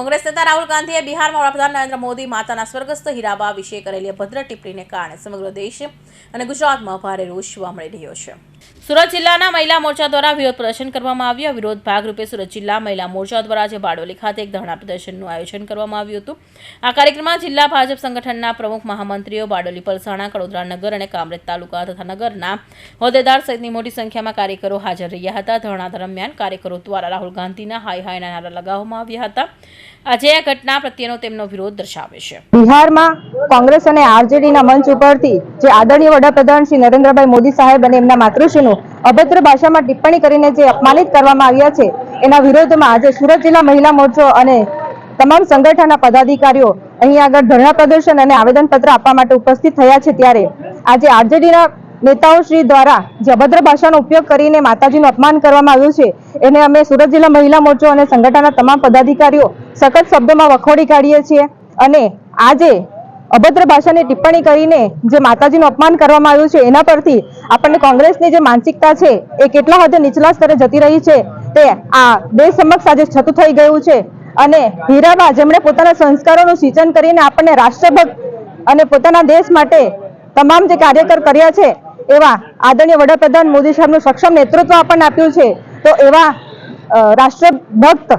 કોંગ્રેસ નેતા રાહુલ ગાંધીએ બિહારમાં વડાપ્રધાન નરેન્દ્ર મોદી માતાના સ્વર્ગસ્થ હીરાબા વિશે કરેલી અભદ્ર ટિપ્પણીને કારણે સમગ્ર દેશ અને ગુજરાતમાં ભારે રોષ જોવા મળી રહ્યો છે. સુરત જિલ્લાના મહિલા મોરચા દ્વારા વિરોધ પ્રદર્શન કરવામાં આવ્યું. વિરોધ ભાગરૂપે સુરત જિલ્લા મહિલા મોરચા દ્વારા આજે બારડોલી ખાતે એક ધરણા પ્રદર્શનનું આયોજન કરવામાં આવ્યું હતું. આ કાર્યક્રમમાં જિલ્લા ભાજપ સંગઠનના પ્રમુખ મહામંત્રીઓ બારડોલી, પલસાણા, કડોદરા નગર અને કામરેજ તાલુકા તથા નગરના હોદ્દેદાર સહિતની મોટી સંખ્યામાં કાર્યકરો હાજર રહ્યા હતા. ધરણા દરમિયાન કાર્યકરો દ્વારા રાહુલ ગાંધીના હાય હાયના નારા લગાવવામાં આવ્યા હતા. આજે આ ઘટના પ્રત્યેનો તેમનો વિરોધ દર્શાવે છે. બિહારમાં કોંગ્રેસ અને આરજેડીના મંચ ઉપરથી જે આદરણીય વડાપ્રધાન શ્રી નરેન્દ્રભાઈ મોદી સાહેબ અને એમના માતૃશ્રીનું અભદ્ર ભાષામાં ટિપ્પણી કરીને જે અપમાનિત કરવામાં આવ્યા છે, એના વિરોધમાં આજે સુરત જિલ્લા મહિલા મોરચો અને તમામ સંગઠનના પદાધિકારીઓ અહીં આગળ ધરણા પ્રદર્શન અને આવેદનપત્ર આપવા માટે ઉપસ્થિત થયા છે ત્યારે આજે આરજેડીના નેતાઓ શ્રી દ્વારા જે અભદ્ર ભાષાનો ઉપયોગ કરીને માતાજીનું અપમાન કરવામાં આવ્યું છે, એને અમે સુરત જિલ્લા મહિલા મોરચો અને સંગઠનના તમામ પદાધિકારીઓ સખત શબ્દોમાં વખોડી કાઢીએ છીએ અને આજે અભદ્ર ભાષાની ટિપ્પણી કરીને જે માતાજીનું અપમાન કરવામાં આવ્યું છે, એના પરથી આપણને કોંગ્રેસની જે માનસિકતા છે, એ કેટલા હદે નીચલા સ્તરે જતી રહી છે, તે આ દેશ સમક્ષ આજે છતું થઈ ગયું છે અને હીરાબા જેમણે પોતાના સંસ્કારોનું સિંચન કરીને આપણને રાષ્ટ્રભક્ત અને પોતાના દેશ માટે તમામ જે કાર્યકર કર્યા છે એવા આદરણીય વડાપ્રધાન મોદી સાહેબનું સક્ષમ નેતૃત્વ આપણને આપ્યું છે. તો એવા રાષ્ટ્રભક્ત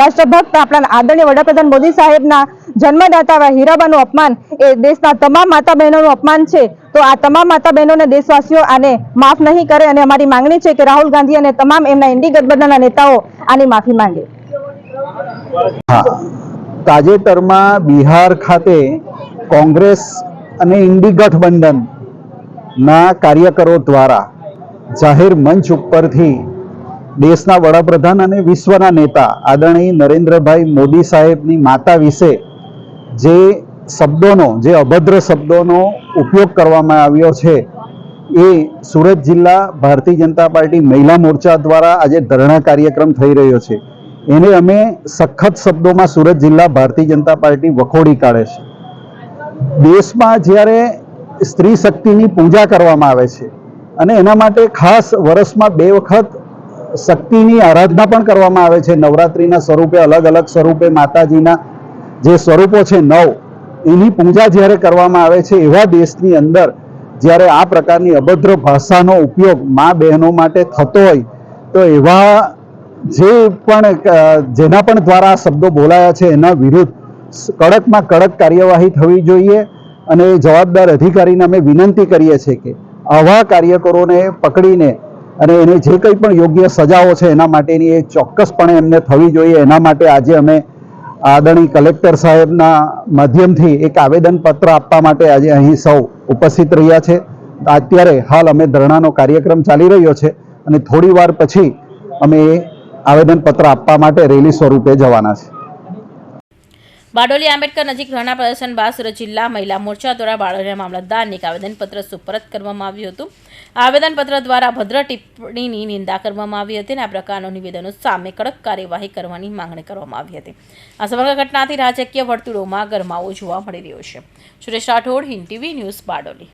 રાષ્ટ્રભક્ત આપણા આદરણીય વડાપ્રધાન મોદી સાહેબના જન્મદાતા હીરાબાનું અપમાન એ દેશના તમામ માતા બહેનોનું અપમાન છે. તો આ તમામ માતા બહેનોને દેશવાસીઓ આને માફ નહીં કરે અને અમારી માંગણી છે કે રાહુલ ગાંધી અને તમામ એમના ઇન્ડી ગઠબંધનના નેતાઓ આની માફી માંગે. તાજેતરમાં બિહાર ખાતે કોંગ્રેસ અને ઇન્ડી ગઠબંધનના કાર્યકરો દ્વારા જાહેર મંચ ઉપરથી દેશના વડાપ્રધાન અને વિશ્વના નેતા આદરણીય નરેન્દ્રભાઈ મોદી સાહેબની માતા વિશે જે શબ્દોનો, જે અભદ્ર શબ્દોનો ઉપયોગ કરવામાં આવ્યો છે, એ સુરત જિલ્લા ભારતીય જનતા પાર્ટી મહિલા મોરચા દ્વારા આજે ધરણા કાર્યક્રમ થઈ રહ્યો છે. એને અમે સખત શબ્દોમાં સુરત જિલ્લા ભારતીય જનતા પાર્ટી વખોડી કાઢે છે. દેશમાં જ્યારે સ્ત્રી શક્તિની પૂજા કરવામાં આવે છે. અને એના માટે ખાસ વર્ષમાં બે વખત શક્તિની આરાધના પણ કરવામાં આવે છે. નવરાત્રિના સ્વરૂપે અલગ અલગ સ્વરૂપે માતાજીના જે સ્વરૂપો છે નવ, એની પૂજા જ્યારે કરવામાં આવે છે, એવા દેશની અંદર જ્યારે આ પ્રકારની અભદ્ર ભાષાનો ઉપયોગ મા બહેનો માટે થતો હોય, તો એવા જે પણ જેના પણ દ્વારા શબ્દો બોલાયા છે, એના વિરુદ્ધ કડકમાં કડક કાર્યવાહી થવી જોઈએ. અને જવાબદાર અધિકારીને અમે વિનંતી કરીએ છીએ કે આવા કાર્યકરોને પકડીને અને એને જે કંઈ પણ યોગ્ય સજાઓ છે એના માટેની એ ચોક્કસપણે એમને થવી જોઈએ. એના માટે આજે અમે આદરણીય કલેક્ટર સાહેબના માધ્યમથી એક આવેદનપત્ર આપવા માટે આજે અહીં સૌ ઉપસ્થિત રહ્યા છે. અત્યારે હાલ અમે ધરણાનો કાર્યક્રમ ચાલી રહ્યો છે અને થોડી વાર પછી અમે એ આવેદનપત્ર આપવા માટે રેલી સ્વરૂપે જવાના છે. બારડોલી આંબેડકર નજીક ધરણા પ્રદર્શન બાદ સુરત જિલ્લા મહિલા મોરચા દ્વારા બારડોલીના મામલતદારને એક આવેદનપત્ર સુપરત કરવામાં આવ્યું હતું. આવેદનપત્ર દ્વારા ભદ્ર ટિપ્પણીની નિંદા કરવામાં આવી હતી અને આ પ્રકારના નિવેદનો સામે કડક કાર્યવાહી કરવાની માંગણી કરવામાં આવી હતી. આ સમગ્ર ઘટનાથી રાજકીય વર્તુળોમાં ગરમાવો જોવા મળી રહ્યો છે. Suresh Rathod, Hind TV news Bardoli.